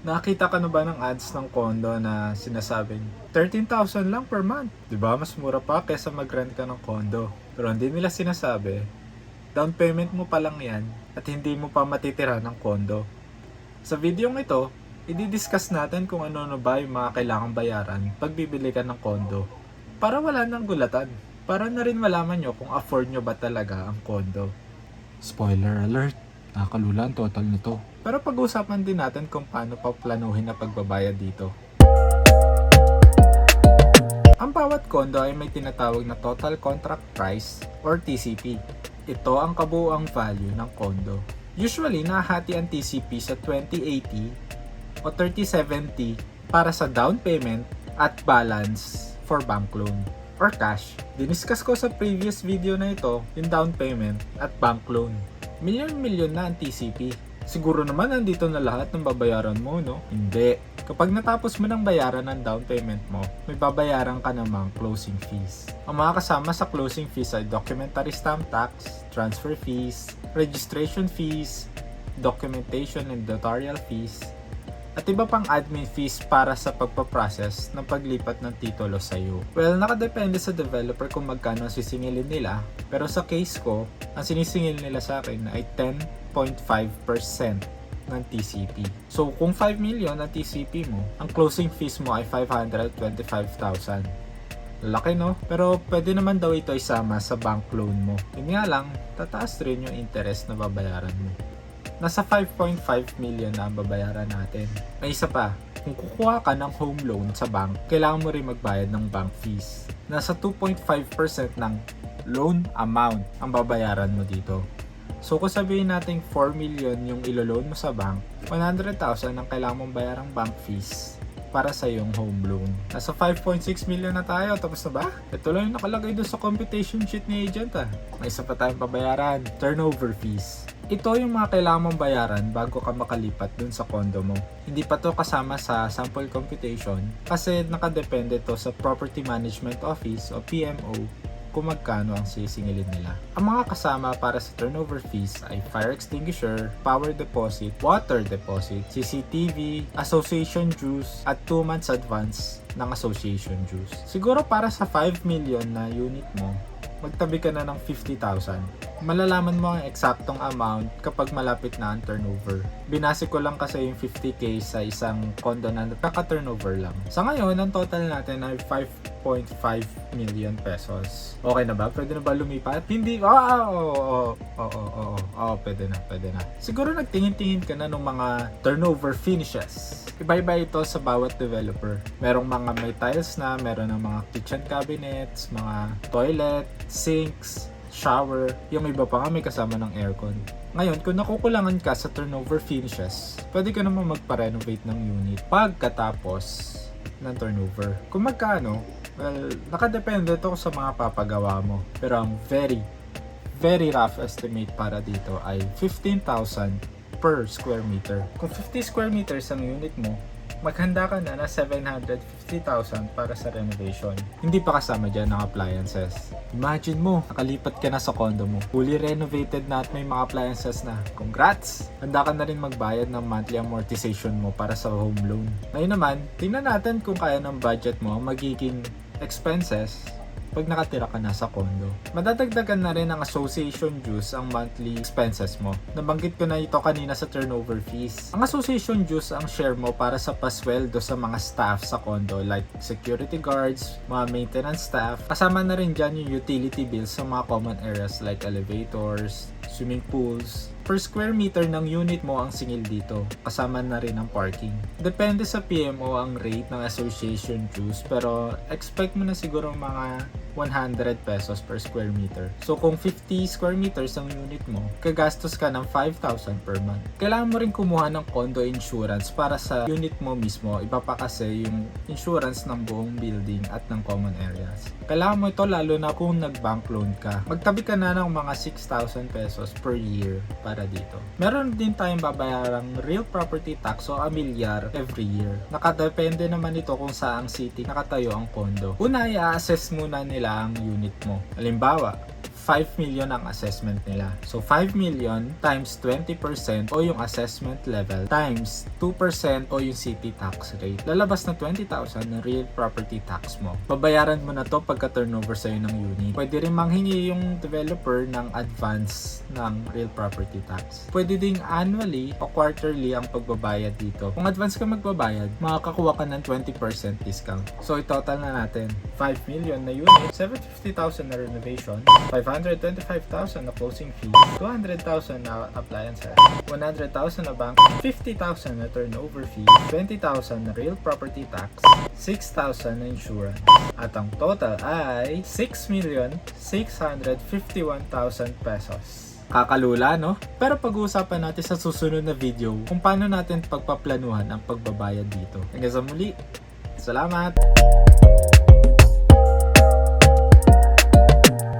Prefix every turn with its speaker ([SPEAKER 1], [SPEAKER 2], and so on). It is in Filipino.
[SPEAKER 1] Nakita ka na ba ng ads ng condo na sinasabing 13,000 lang per month? ba Mas mura pa kaysa mag-rent ka ng condo. Pero hindi nila sinasabi, down payment mo pa lang yan at hindi mo pa matitira ng condo. Sa video ito, i-discuss natin kung ano-ano ba yung mga kailangang bayaran pag bibili ka ng condo. Para wala nang gulatan. Para na rin malaman nyo kung afford nyo ba talaga ang condo. Spoiler alert, nakakalula ang total nito. Pero pag-usapan din natin kung paano pa planuhin na pagbabayad dito. Ang bawat condo ay may tinatawag na Total Contract Price or TCP. Ito ang kabuuang value ng condo. Usually, nahati ang TCP sa 2080 o 3070 para sa down payment at balance for bank loan or cash. Diniscuss ko sa previous video na ito yung down payment at bank loan. Milyon-milyon na ang TCP. Siguro naman nandito na lahat ng babayaran mo, no? Hindi. Kapag natapos mo ng bayaran ng down payment mo, may babayaran ka namang closing fees. Ang mga kasama sa closing fees ay documentary stamp tax, transfer fees, registration fees, documentation and notarial fees, at iba pang admin fees para sa pagpaprocess ng paglipat ng titulo sa iyo. Well, nakadepende sa developer kung magkano ang sisingilin nila, pero sa case ko, ang sinisingil nila sa akin ay 10.5% ng TCP. So, kung 5 million ang TCP mo, ang closing fees mo ay 525,000. Laki no? Pero pwede naman daw ito isama sa bank loan mo. Yun nga lang, tataas rin yung interest na babayaran mo. Nasa 5.5 million na ang babayaran natin. May isa pa, kung kukuha ka ng home loan sa bank, kailangan mo rin magbayad ng bank fees. Nasa 2.5% ng loan amount ang babayaran mo dito. So kung sabihin natin 4 million yung ilo-loan mo sa bank, 100,000 ang kailangan mong bayarang bank fees para sa iyong home loan. Nasa 5.6 million na tayo, tapos na ba? Ito lang yung nakalagay doon sa computation sheet ni agent ah. May isa pa tayong pabayaran, turnover fees. Ito yung mga kailangan mong bayaran bago ka makalipat dun sa condo mo. Hindi pa to kasama sa sample computation kasi nakadepende to sa Property Management Office o PMO kung magkano ang sisingilin nila. Ang mga kasama para sa turnover fees ay fire extinguisher, power deposit, water deposit, CCTV, association dues, at 2 months advance ng association dues. Siguro para sa 5 million na unit mo, magtabi ka na ng 50,000. Malalaman mo ang eksaktong amount kapag malapit na ang turnover. Binase ko lang kasi yung 50k sa isang condo na nagkaka-turnover lang. Sa ngayon, ang total natin ay 5.5 million pesos. Okay na ba? Pwede na ba lumipat? Hindi. Oo, oo, oo, oo, oo, pwede na, pwede na. Siguro nagtingin-tingin ka na ng mga turnover finishes. Iba-iba ito sa bawat developer. Merong mga may tiles na, meron ng mga kitchen cabinets, mga toilet, sinks, shower, yung iba pa nga may kasama ng aircon. Ngayon, kung nakukulangan ka sa turnover finishes, pwede ka naman magpa-renovate ng unit pagkatapos ng turnover. Kung magkano, well, nakadepende to sa mga papagawa mo. Pero ang very, very rough estimate para dito ay 15,000 per square meter. Kung 50 square meters ang unit mo, maghanda ka na na 750,000 para sa renovation. Hindi pa kasama dyan ng appliances. Imagine mo, nakalipat ka na sa condo mo. Fully renovated na at may mga appliances na. Congrats! Handa ka na rin magbayad ng monthly amortization mo para sa home loan. Ngayon naman, tingnan natin kung kaya ng budget mo ang magiging expenses pag nakatira ka na sa condo. Madadagdagan na rin ng association dues ang monthly expenses mo. Nabanggit ko na ito kanina sa turnover fees. Ang association dues ang share mo para sa pasweldo sa mga staff sa condo like security guards, mga maintenance staff. Kasama na rin dyan yung utility bills sa mga common areas like elevators, swimming pools, per square meter ng unit mo ang singil dito. Kasama na rin ang parking. Depende sa PMO ang rate ng association dues pero expect mo na siguro mga 100 pesos per square meter. So kung 50 square meters ang unit mo, kagastos ka ng 5,000 per month. Kailangan mo rin kumuha ng condo insurance para sa unit mo mismo. Iba pa kasi yung insurance ng buong building at ng common areas. Kailangan mo ito lalo na kung nag-bank loan ka. Magtabi ka na ng mga 6,000 pesos per year para dito. Meron din tayong babayarang real property tax o amilyar every year. Nakadepende naman ito kung saang city nakatayo ang condo. Una, i-assess muna nila ang unit mo. Halimbawa, 5 million ang assessment nila. So 5 million times 20% o yung assessment level times 2% o yung city tax rate. Lalabas na 20,000 na real property tax mo. Babayaran mo na to pagka turnover sa'yo ng unit. Pwede rin manghingi yung developer ng advance ng real property tax. Pwede ding annually o quarterly ang pagbabayad dito. Kung advance ka magbabayad, makakakuha ka ng 20% discount. So, i-total na natin. 5 million na unit, 750,000 na renovation, 525,000 na closing fee, 200,000 na appliances, 100,000 na bank, 50,000 na turnover fee, 20,000 na real property tax, 6,000 na insurance. At ang total ay 6,651,000 pesos. Kakalula, no? Pero pag-uusapan natin sa susunod na video kung paano natin pagpaplanuhan ang pagbabayad dito. Hanggang sa muli, salamat!